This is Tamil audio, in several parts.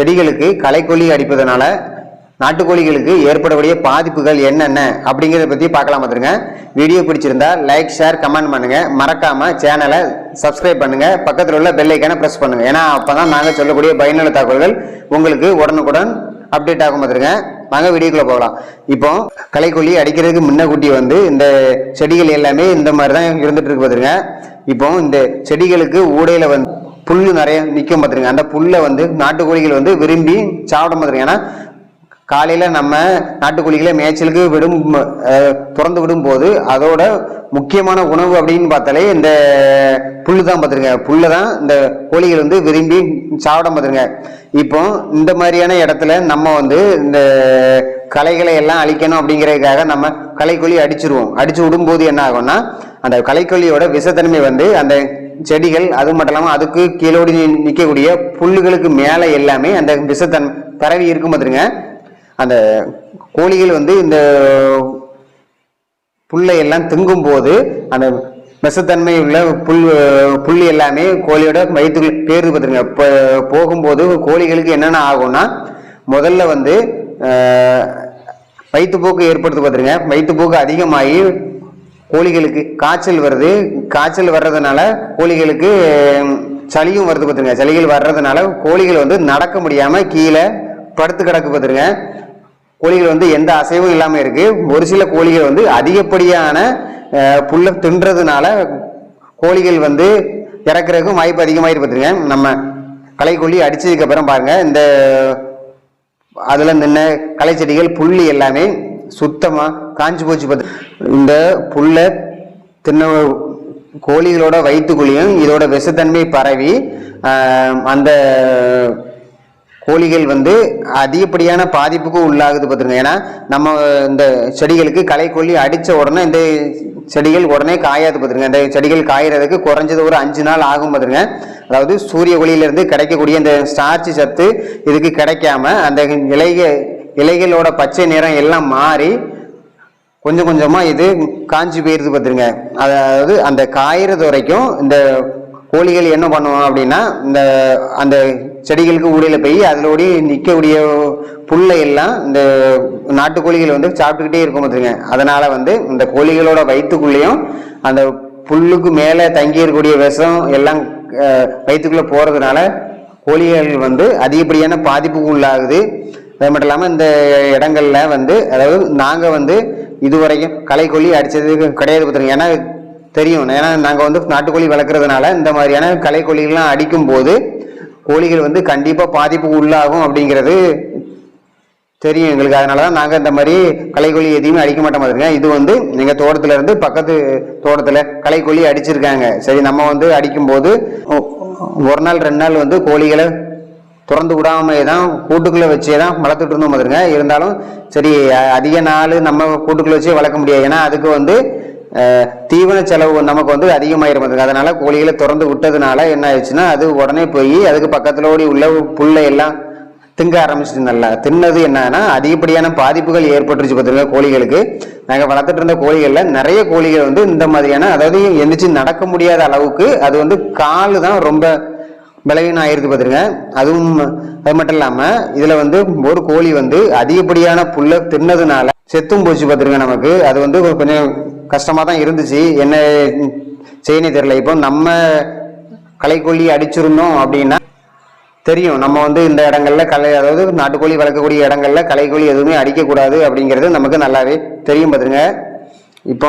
செடிகளுக்கு களைக்கொல்லி அடிப்பதனால நாட்டுக்கோழிகளுக்கு ஏற்படக்கூடிய பாதிப்புகள் என்னென்ன அப்படிங்கிறத பற்றி பார்க்கலாம் பார்த்துருங்க வீடியோ பிடிச்சிருந்தா லைக் ஷேர் கமெண்ட் பண்ணுங்கள் மறக்காமல் சேனலை சப்ஸ்கிரைப் பண்ணுங்க. பக்கத்தில் உள்ள பெல்லைக்கான ப்ரெஸ் பண்ணுங்க. ஏன்னா அப்பதான் நாங்கள் சொல்லக்கூடிய பயனுள்ள தகவல்கள் உங்களுக்கு உடனுக்குடன் அப்டேட் ஆகும் பார்த்துருங்க வாங்க வீடியோக்குள்ளே போகலாம். இப்போ களைக்கொல்லி அடிக்கிறதுக்கு முன்னக்கூட்டி வந்து இந்த செடிகள் எல்லாமே இந்த மாதிரி தான் இருந்துகிட்டு இருக்கு பார்த்துருங்க இப்போ இந்த செடிகளுக்கு ஊடையில் வந்து புல்லு நிறைய நிற்கும் பார்த்துருங்க அந்த புல்லை வந்து நாட்டுக்கோழிகள் வந்து விரும்பி சாப்பிட பார்த்துருங்க ஏன்னா காலையில் நம்ம நாட்டுக்கோழிகளை மேய்ச்சலுக்கு விடும் பிறந்து திறந்து விடும் போது அதோட முக்கியமான உணவு அப்படின்னு பார்த்தாலே இந்த புல்லு தான் பார்த்துருங்க புல்லை தான் இந்த கோழிகள் வந்து விரும்பி சாப்பிட பார்த்துருங்க இப்போ இந்த மாதிரியான இடத்துல நம்ம வந்து இந்த களைகளை எல்லாம் அழிக்கணும் அப்படிங்கிறதுக்காக நம்ம களைக்கொல்லி அடிச்சிருவோம். அடிச்சு விடும்போது என்ன ஆகும்னா அந்த களைக்கொல்லியோட விஷத்தன்மை வந்து அந்த செடிகள் அது மட்டும் இல்லாமல் அதுக்கு கீழோடி நிற்கக்கூடிய புல்லுகளுக்கு மேலே எல்லாமே அந்த விஷத்தன் பரவி இருக்கும் பார்த்துருங்க அந்த கோழிகள் வந்து இந்த புல்லை எல்லாம் திங்கும் போது அந்த விஷத்தன்மை உள்ள புல் புல் எல்லாமே கோழியோட வயிற்றுகள் பேருந்து பார்த்துருங்க இப்போ போகும்போது கோழிகளுக்கு என்னென்ன ஆகும்னா முதல்ல வந்து வயிற்றுப்போக்கு ஏற்படுத்து பார்த்துருங்க வயிற்றுப்போக்கு அதிகமாகி கோழிகளுக்கு காய்ச்சல் வருது. காய்ச்சல் வர்றதுனால கோழிகளுக்கு சளியும் வருது பார்த்துருங்க சளிகள் வர்றதுனால கோழிகள் வந்து நடக்க முடியாமல் கீழே படுத்து கிடக்கு பார்த்துருங்க கோழிகள் வந்து எந்த அசைவும் இல்லாமல் இருக்குது ஒரு சில கோழிகள் வந்து அதிகப்படியான புல்லை புல்ல தின்றதுனால கோழிகள் வந்து இறக்குறதுக்கும் வாய்ப்பு அதிகமாயிருக்கு பார்த்துருங்க நம்ம களைக்கொல்லி அடிச்சதுக்கு அப்புறம் இந்த அதில் நின்ன களை செடிகள் புள்ளி எல்லாமே சுத்தமாக காஞ்சு போச்சு பார்த்து இந்த புல்லை தின்ன கோழிகளோட வயிற்றுக்குழியும் இதோட விஷத்தன்மை பரவி அந்த கோழிகள் வந்து அதிகப்படியான பாதிப்புக்கு உள்ளாகுது பார்த்துருங்க. ஏன்னா நம்ம இந்த செடிகளுக்கு களைக்கொல்லி அடித்த உடனே இந்த செடிகள் உடனே காயாது பார்த்துருங்க. இந்த செடிகள் காயறதுக்கு குறைஞ்சது ஒரு அஞ்சு நாள் ஆகும் பார்த்துருங்க. அதாவது சூரிய ஒளியிலிருந்து கிடைக்கக்கூடிய இந்த ஸ்டார்ச் சத்து இதுக்கு கிடைக்காம அந்த இலைக இலைகளோட பச்சை நிறம் எல்லாம் மாறி கொஞ்சம் கொஞ்சமாக இது காஞ்சி போயிடுது பார்த்துருங்க அதாவது அந்த காயறது வரைக்கும் இந்த கோழிகள் என்ன பண்ணுவோம் அப்படின்னா இந்த அந்த செடிகளுக்கு ஊடையில போய் அதிலோடி நிற்கக்கூடிய புல்லை எல்லாம் இந்த நாட்டுக்கோழிகள் வந்து சாப்பிட்டுக்கிட்டே இருக்கும் பார்த்துருங்க அதனால் வந்து இந்த கோழிகளோட வயிற்றுக்குள்ளேயும் அந்த புல்லுக்கு மேலே தங்கி இருக்கக்கூடிய விஷம் எல்லாம் வயிற்றுக்குள்ளே போகிறதுனால கோழிகள் வந்து அதிகப்படியான பாதிப்புக்கு உள்ளாகுது. அது மட்டும் இல்லாமல் இந்த இடங்கள்ல வந்து அதாவது நாங்கள் வந்து இதுவரைக்கும் களைக்கொல்லி அடித்தது கிடையாது பார்த்துருங்க ஏன்னா தெரியும். ஏன்னா நாங்கள் வந்து நாட்டுக்கோழி வளர்க்குறதுனால இந்த மாதிரியான களைக்கொல்லிகள்லாம் அடிக்கும்போது கோழிகள் வந்து கண்டிப்பாக பாதிப்புக்கு உள்ளாகும் அப்படிங்கிறது தெரியும் எங்களுக்கு. அதனால தான் நாங்கள் இந்த மாதிரி களைக்கொல்லி எதையுமே அடிக்க மாட்டோம் பாருங்க இது வந்து எங்கள் தோட்டத்துலேருந்து பக்கத்து தோட்டத்தில் களைக்கொல்லி அடிச்சிருக்காங்க. சரி நம்ம வந்து அடிக்கும்போது ஒரு நாள் ரெண்டு நாள் வந்து கோழிகளை திறந்து விடாமையே தான் கூட்டுக்குள்ளே வச்சே தான் வளர்த்துட்டு இருந்தோம் பாருங்க இருந்தாலும் சரி அதிக நாள் நம்ம கூட்டுக்குள்ளே வச்சே வளர்க்க முடியாது. ஏன்னா அதுக்கு வந்து தீவன செலவு நமக்கு வந்து அதிகமாயிரும் பாருங்க அதனால் கோழிகளை திறந்து விட்டதுனால என்ன ஆயிடுச்சுன்னா அது உடனே போய் அதுக்கு பக்கத்தில் ஓடி உள்ள புல்லை எல்லாம் திங்க ஆரம்பிச்சிட்டு நல்லா. தின்னது என்னன்னா அதிகப்படியான பாதிப்புகள் ஏற்பட்டுருச்சு பார்த்துருங்க கோழிகளுக்கு. நாங்கள் வளர்த்துட்டு இருந்த கோழிகளில் நிறைய கோழிகள் வந்து இந்த மாதிரியான அதாவது எந்திரிச்சு நடக்க முடியாத அளவுக்கு அது வந்து காலு தான் ரொம்ப பலவீனம் ஆயிருக்கு பார்த்துருங்க அதுவும் அது மட்டும் இல்லாமல் இதில் வந்து ஒரு கோழி வந்து அதிகப்படியான புல்லை தின்னதுனால செத்தும் போச்சு பார்த்துருங்க நமக்கு. அது வந்து கொஞ்சம் கஷ்டமாக தான் இருந்துச்சு. என்ன செய்யணும் தெரியல. இப்போ நம்ம களைக்கொல்லி அடிச்சிருந்தோம் அப்படின்னா தெரியும். நம்ம வந்து இந்த இடங்கள்ல கலை அதாவது நாட்டுக்கோழி வளர்க்கக்கூடிய இடங்கள்ல கலைக்கோழி எதுவுமே அடிக்கக்கூடாது அப்படிங்கிறது நமக்கு நல்லாவே தெரியும் பார்த்துருங்க இப்போ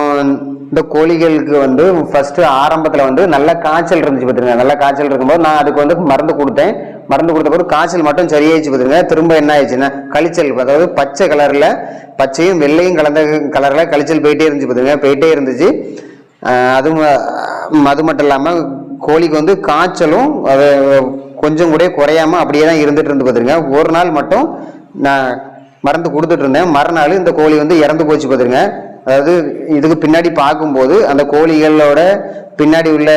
இந்த கோழிகளுக்கு வந்து ஃபர்ஸ்ட் ஆரம்பத்தில் வந்து நல்ல காய்ச்சல் இருந்துச்சு பார்த்துருங்க நல்ல காய்ச்சல் இருக்கும்போது நான் அதுக்கு வந்து மருந்து கொடுத்தேன். மருந்து கொடுத்த போது காய்ச்சல் மட்டும் சரியாயிடுச்சு பார்த்துருங்க திரும்ப என்ன ஆயிடுச்சுன்னா கழிச்சல் அதாவது பச்சை கலரில் பச்சையும் வெள்ளையும் கலந்த கலரில் கழிச்சல் போயிட்டே இருந்துச்சு பார்த்துருங்க போயிட்டே இருந்துச்சு. அதுவும் அது மட்டும் இல்லாமல் கோழிக்கு வந்து காய்ச்சலும் அது கொஞ்சம் கூட குறையாம அப்படியே தான் இருந்துட்டு இருந்து பார்த்துருங்க ஒரு நாள் மட்டும் நான் மருந்து கொடுத்துட்டு இருந்தேன். மறுநாள் இந்த கோழி வந்து இறந்து போச்சு பார்த்துருங்க அதாவது இதுக்கு பின்னாடி பார்க்கும்போது அந்த கோழிகளோட பின்னாடி உள்ள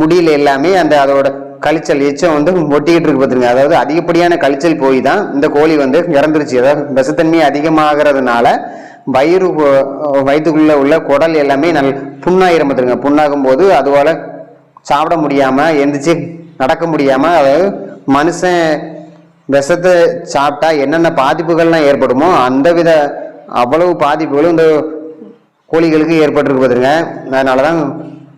முடியில் எல்லாமே அந்த அதோட கழிச்சல் எச்சம் வந்து ஒட்டிக்கிட்டு இருக்கு பார்த்துருங்க. அதாவது அதிகப்படியான கழிச்சல் போய் தான் இந்த கோழி வந்து இறந்துருச்சு. அதாவது விஷத்தன்மை அதிகமாகிறதுனால வயிறு வயிற்றுக்குள்ளே வயிற்றுக்குள்ள உள்ள குடல் எல்லாமே நல் புண்ணாயிரம் பார்த்துருங்க. புண்ணாகும் போது அதுபோல் சாப்பிட முடியாமல் எந்திரிச்சு நடக்க முடியாமல் அதாவது மனுஷன் விஷத்தை சாப்பிட்டா என்னென்ன பாதிப்புகள்லாம் ஏற்படுமோ அந்த வித அவ்வளவு பாதிப்புகளும் இந்த கோழிகளுக்கு ஏற்பட்டிருக்கு பார்த்துருங்க அதனால தான்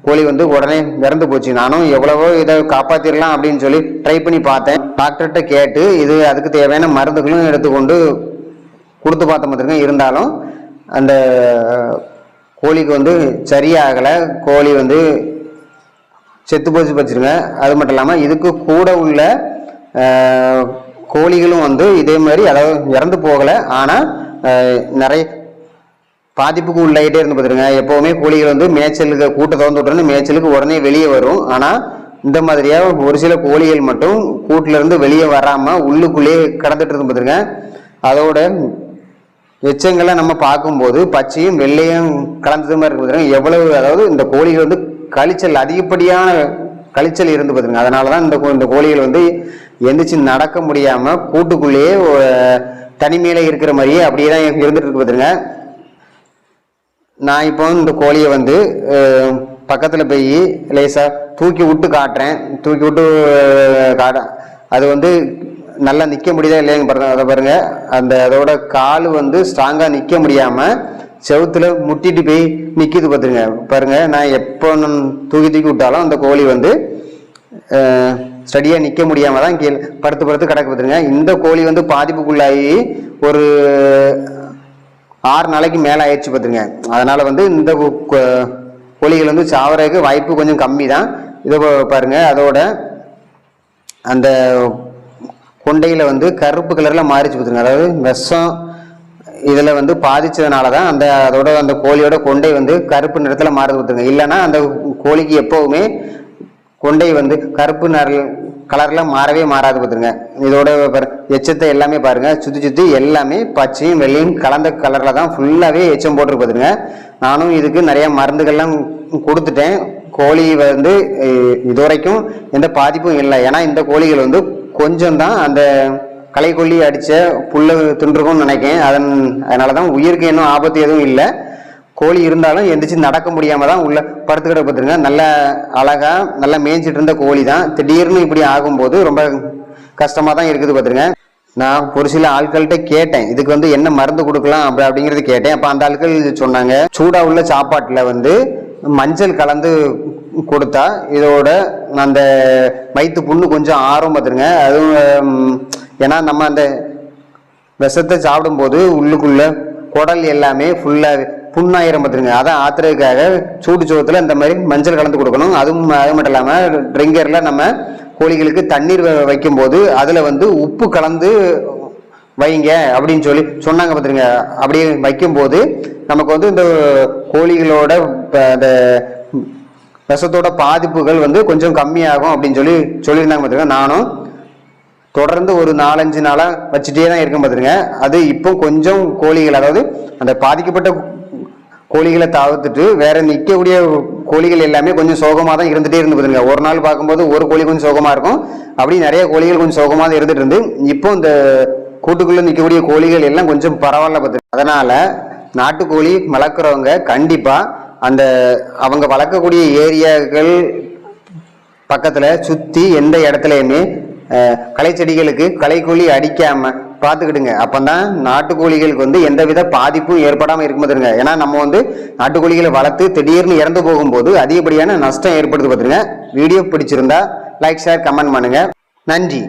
கோழி வந்து உடனே இறந்து போச்சு. நானும் எவ்வளவோ இதை காப்பாற்றிடலாம் அப்படின்னு சொல்லி ட்ரை பண்ணி பார்த்தேன். டாக்டர்கிட்ட கேட்டு இது அதுக்கு தேவையான மருந்துகளும் எடுத்துக்கொண்டு கொடுத்து பார்த்த பார்த்துருங்க இருந்தாலும் அந்த கோழிக்கு வந்து சரியாகலை. கோழி வந்து செத்து போச்சு வச்சுருங்க அது மட்டும் இல்லாமல் இதுக்கு கூட உள்ள கோழிகளும் வந்து இதே மாதிரி அதாவது இறந்து போகலை. ஆனால் நிறைய பாதிப்புக்கு உள்ளாகிட்டே இருந்து பார்த்துருங்க எப்போவுமே கோழிகள் வந்து மேய்ச்சலுக்கு கூட்டை திறந்து விட்டுறன்னு மேய்ச்சலுக்கு உடனே வெளியே வரும். ஆனால் இந்த மாதிரியாக ஒரு சில கோழிகள் மட்டும் கூட்டிலேருந்து வெளியே வராமல் உள்ளுக்குள்ளேயே கடந்துட்டு இருந்து பார்த்துருங்க அதோட எச்சங்களை நம்ம பார்க்கும்போது பச்சையும் வெள்ளையும் கலந்தது மாதிரி இருக்கு பாருங்க எவ்வளவு அதாவது இந்த கோழிகள் வந்து கழிச்சல் அதிகப்படியான கழிச்சல் இருந்து பார்த்துருங்க அதனால தான் இந்த கோ- இந்த கோழிகள் வந்து எந்திரிச்சு நடக்க முடியாமல் கூட்டுக்குள்ளேயே தனிமையில் தனிமையில இருக்கிற மாதிரியே அப்படியே தான் இருந்துட்டு இருக்கு பார்த்துருங்க நான் இப்போ இந்த கோழியை வந்து பக்கத்தில் போய் லேசாக தூக்கி விட்டு காட்டுறேன். தூக்கி விட்டு காட்டேன் அது வந்து நல்லா நிற்க முடியுதா இல்லையாங்க பாருங்க அதை பாருங்க. அந்த அதோட கால் வந்து ஸ்ட்ராங்காக நிற்க முடியாமல் செவுத்தில் முட்டிட்டு போய் நிற்கிது பார்த்துருங்க. பாருங்க நான் எப்போ தூக்கி தூக்கி விட்டாலும் அந்த கோழி வந்து ஸ்டடியாக நிற்க முடியாமல் தான் கீழே படுத்து படுத்து கிடக்கு பார்த்துருங்க. இந்த கோழி வந்து பாதிப்புக்குள்ளாகி ஒரு ஆறு நாளைக்கு மேலே ஆயிடுச்சு பார்த்துங்க. அதனால் வந்து இந்த கோழிகள் வந்து சாவறதுக்கு வாய்ப்பு கொஞ்சம் கம்மி தான் இதை பாருங்கள் அதோட அந்த கொண்டையில் வந்து கருப்பு கலரில் மாறிச்சு பார்த்துங்க. அதாவது விஷம் இதில் வந்து பாதிச்சதுனால தான் அந்த அதோட அந்த கோழியோட கொண்டை வந்து கருப்பு நிறத்தில் மாறுது பார்த்துருங்க இல்லைன்னா அந்த கோழிக்கு எப்போவுமே கொண்டை வந்து கருப்பு நிற கலர்லாம் மாறவே மாறாது பார்த்துருங்க இதோட எச்சத்தை எல்லாமே பாருங்க. சுற்றி சுற்றி எல்லாமே பச்சையும் வெள்ளையும் கலந்த கலரில் தான் ஃபுல்லாகவே எச்சம் போட்டுருக்கு பார்த்துருங்க நானும் இதுக்கு நிறையா மருந்துகள்லாம் கொடுத்துட்டேன். கோழி வந்து இதுவரைக்கும் எந்த பாதிப்பும் இல்லை. ஏன்னா இந்த கோழிகள் வந்து கொஞ்சம் தான் அந்த களைக்கொல்லி அடித்த புல்ல தின்றுக்கும்னு நினைக்கிறேன். அதன் அதனால தான் உயிருக்கு இன்னும் ஆபத்து எதுவும் இல்லை. கோழி இருந்தாலும் எந்திரிச்சு நடக்க முடியாமல் தான் உள்ள படுத்துக்கிட பார்த்துருங்க நல்ல அழகாக நல்லா மேய்ஞ்சிட்டு இருந்த கோழி தான். திடீர்னு இப்படி ஆகும்போது ரொம்ப கஷ்டமாக தான் இருக்குது பார்த்துருங்க நான் ஒரு சில ஆட்கள்கிட்ட கேட்டேன் இதுக்கு வந்து என்ன மருந்து கொடுக்கலாம் அப்படி அப்படிங்கிறது கேட்டேன். அப்போ அந்த ஆட்கள் சொன்னாங்க சூடாக உள்ள சாப்பாட்டில் வந்து மஞ்சள் கலந்து கொடுத்தா இதோட அந்த வயிற்று புண்ணு கொஞ்சம் ஆர்வம் பார்த்துருங்க அதுவும் ஏன்னா நம்ம அந்த விஷத்தை சாப்பிடும்போது உள்ளுக்குள்ள குடல் எல்லாமே ஃபுல்லாக புண்ணாயிரம் பார்த்துருங்க அதான் ஆத்துறதுக்காக சூடு சோத்துல இந்த மாதிரி மஞ்சள் கலந்து கொடுக்கணும். அதுவும் அது மட்டும் இல்லாமல் ட்ரிங்கர்ல நம்ம கோழிகளுக்கு தண்ணீர் வ- வைக்கும்போது அதுல வந்து உப்பு கலந்து வைங்க அப்படின்னு சொல்லி சொன்னாங்க பார்த்துருங்க. அப்படி வைக்கும்போது நமக்கு வந்து இந்த கோழிகளோட அந்த விஷத்தோட பாதிப்புகள் வந்து கொஞ்சம் கம்மியாகும் அப்படின்னு சொல்லி சொல்லியிருந்தாங்க பார்த்துருங்க நானும் தொடர்ந்து ஒரு நாலஞ்சு நாளாக வச்சுட்டே தான் இருக்கும் பார்த்துருங்க அது இப்போ கொஞ்சம் கோழிகள் அதாவது அந்த பாதிக்கப்பட்ட கோழிகளை தவிர்த்துட்டு வேற நிற்கக்கூடிய கோழிகள் எல்லாமே கொஞ்சம் சோகமாக தான் இருந்துகிட்டே இருந்து பார்த்துருங்க ஒரு நாள் பார்க்கும்போது ஒரு கோழி கொஞ்சம் சோகமாக இருக்கும். அப்படி நிறைய கோழிகள் கொஞ்சம் சோகமாக தான் இருந்துட்டு இருந்து இப்போ இந்த கூட்டுக்குள்ளே நிற்கக்கூடிய கோழிகள் எல்லாம் கொஞ்சம் பரவாயில்ல பார்த்துருங்க அதனால் நாட்டுக்கோழி வளர்க்குறவங்க கண்டிப்பாக அந்த அவங்க வளர்க்கக்கூடிய ஏரியாக்கள் பக்கத்தில் சுற்றி எந்த இடத்துலையுமே அஹ், களைச்செடிகளுக்கு களைக்கொல்லி அடிக்காமல் பார்த்துக்கிடுங்க. அப்பதான் நாட்டுக்கோழிகளுக்கு வந்து எந்தவித பாதிப்பும் ஏற்படாமல் இருக்கும்போதுங்க பாத்துருங்க. ஏன்னா நம்ம வந்து நாட்டுக்கோழிகளை வளர்த்து திடீர்னு இறந்து போகும்போது அதிகப்படியான நஷ்டம் ஏற்படுது பார்த்துருங்க வீடியோ பிடிச்சிருந்தா லைக் ஷேர் கமெண்ட் பண்ணுங்கள் நன்றி.